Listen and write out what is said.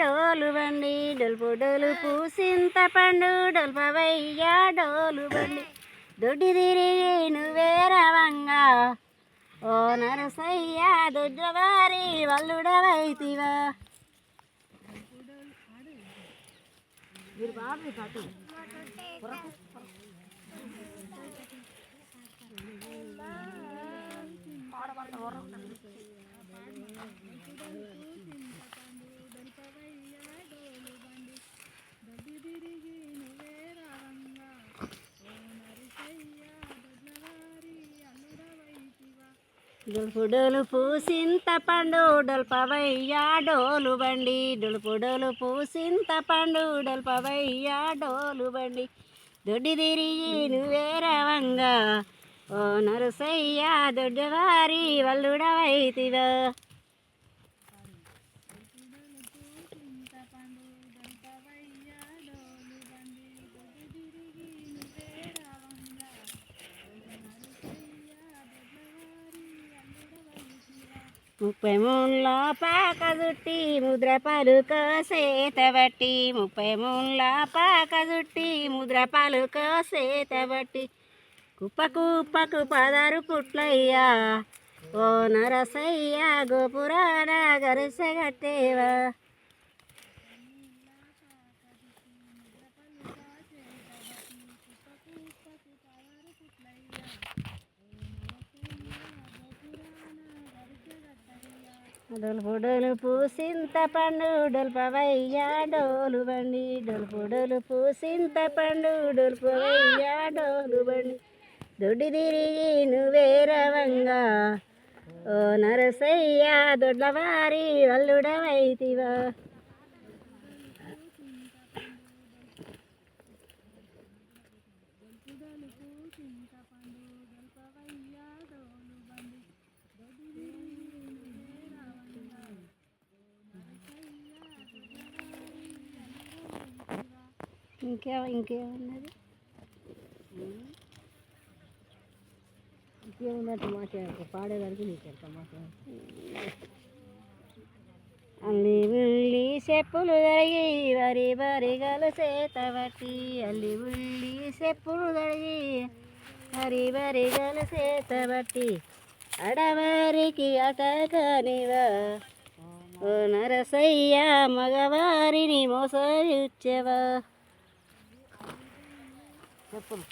డోలు బండి డొల్పు డొలుపు సింత పండు డోలు బండి దొడ్డి తిరిగి నువ్వేరవంగా ఓ నరసయ్య దొడ్డవారి వల్లుడవైతివా. డొలుపు డొలుపు సింత పండు డొల్పవయ్యా డోలు బండి. డొలుపు డొలుపు సింత పండు డొల్పవయ్యా డోలు బండి. దొడ్డి తిరిగి నువ్వేరవంగా ఓ నరుసయ్యా దొడ్డవారి వల్లుడవైతివా. ముప్పై మూడుల పాక జుట్టి ముద్ర పలుక సేతబట్టి. ముప్పై మూడుల పాక జుట్టి ముద్ర పలుక సేతబట్టి. కుప్ప కుప్పకు పదారు పుట్లయ్యా. ఓ నరసయ్య గోపురాన గరిసెగట్టేవా డొలుపు డొలుపు సింత పండు డొల్పవయ్యా డోలు బండి. డొలుపు డొలుపు సింత పండు డొల్పవయ్యా డోలు బండి. దొడ్డి తిరిగి నువ్వేరవంగా ఓ నరసయ్య దొడ్లవారి వల్లుడవైతివా ఇంకే ఇంకేమున్నది ఇంకేమున్నట్టు మాట్లాడక. పాడేదానికి నీకు తమాషా అల్లి ఉల్లి చెప్పులు జరిగి వరి వరి గలసేత బట్టి అల్లి ఉల్లి చెప్పులు జరిగి వరి వరి గలసేత బట్టి అడవారికి అటకనివా ఓ నరసయ్య మగవారిని మోసయుచ్చెవా 结束了。